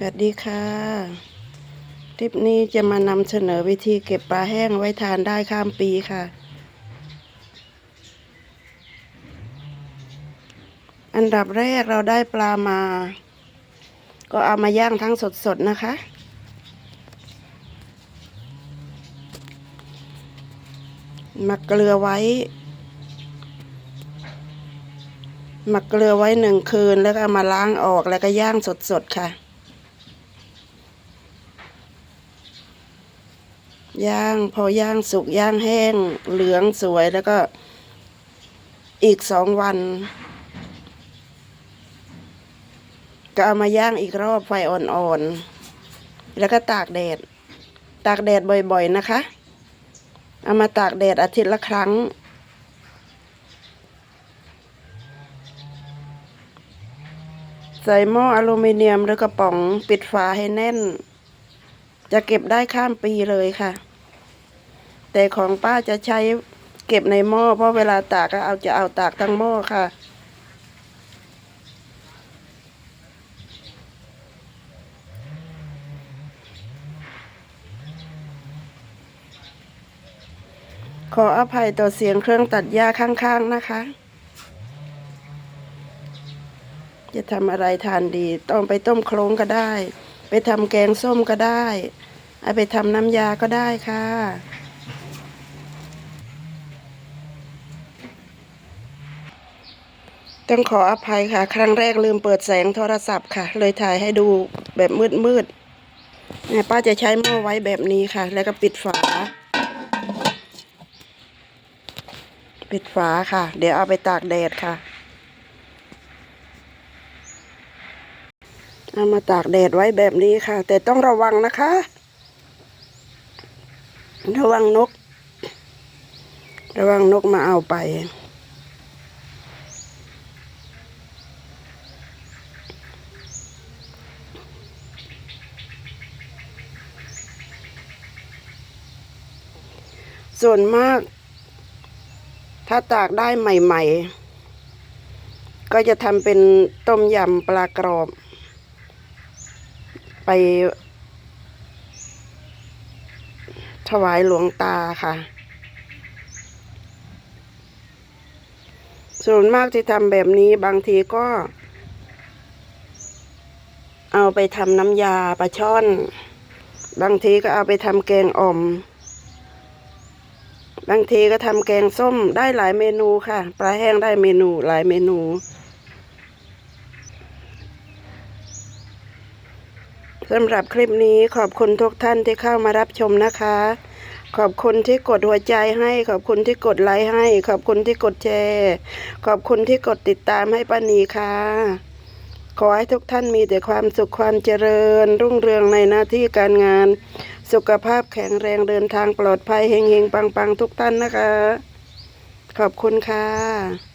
สวัสดีค่ะ คลิปนี้จะมานำเสนอวิธีเก็บปลาแห้งไว้ทานได้ข้ามปีค่ะ อันดับแรกเราได้ปลามา ก็เอามาย่างทั้งสดๆนะคะ หมักเกลือไว้ หมักเกลือไว้หนึ่งคืนแล้วก็เอามาล้างออกแล้วก็ย่างสดๆค่ะ ย่างพอย่างสุกย่างแห้ง เหลืองสวยแล้วก็อีกสองวัน ก็เอามาย่างอีกรอบไฟอ่อนๆ แล้วก็ตากแดด ตากแดดบ่อยๆนะคะ เอามาตากแดดอาทิตย์ละครั้ง ใส่หม้ออลูมิเนียมหรือกระป๋องปิดฝาให้แน่น จะเก็บได้ข้ามปีเลยค่ะ แต่ของป้าจะใช้เก็บในหม้อเพราะเวลาตากก็เอาจะเอาตากทั้งหม้อค่ะ ขออภัยต่อเสียงเครื่องตัดหญ้าข้างๆนะคะ จะทำอะไรทานดี ต้องไปต้มโครงก็ได้ ไปทำแกงส้มก็ได้ เอาไปทำน้ำยาก็ได้ค่ะ ต้องขออภัยค่ะ ครั้งแรกลืมเปิดแสงโทรศัพท์ค่ะ เลยถ่ายให้ดูแบบมืดๆเนี่ยป้าจะใช้หม้อไว้แบบนี้ค่ะ แล้วก็ปิดฝา ปิดฝาค่ะ เดี๋ยวเอาไปตากแดดค่ะ เอามาตากแดดไว้แบบนี้ค่ะ แต่ต้องระวังนะคะ ระวังนก ระวังนกมาเอาไป ส่วนมาก ถ้าตากได้ใหม่ ๆ ก็จะทำเป็นต้มยำปลากรอบ ไป ถวายหลวงตาค่ะ ส่วนมากที่ทำแบบนี้บางทีก็ เอาไปทำน้ำยาปลาช่อน บางทีก็เอาไปทำแกงอ่อม บางทีก็ทำแกงส้มได้หลายเมนูค่ะ ปลาแห้งได้เมนูหลายเมนู สำหรับคลิปนี้ขอบคุณทุกท่านที่เข้ามารับชมนะคะ ขอบคุณที่กดหัวใจให้ ขอบคุณที่กดไลค์ให้ ขอบคุณที่กดแชร์ ขอบคุณที่กดติดตามให้ป้านีค่ะ ขอให้ทุกท่านมีแต่ความสุขความเจริญ รุ่งเรืองในหน้าที่การงาน สุขภาพแข็งแรงเดินทางปลอดภัยเฮงๆปังๆ ทุกท่านนะคะ ขอบคุณค่ะ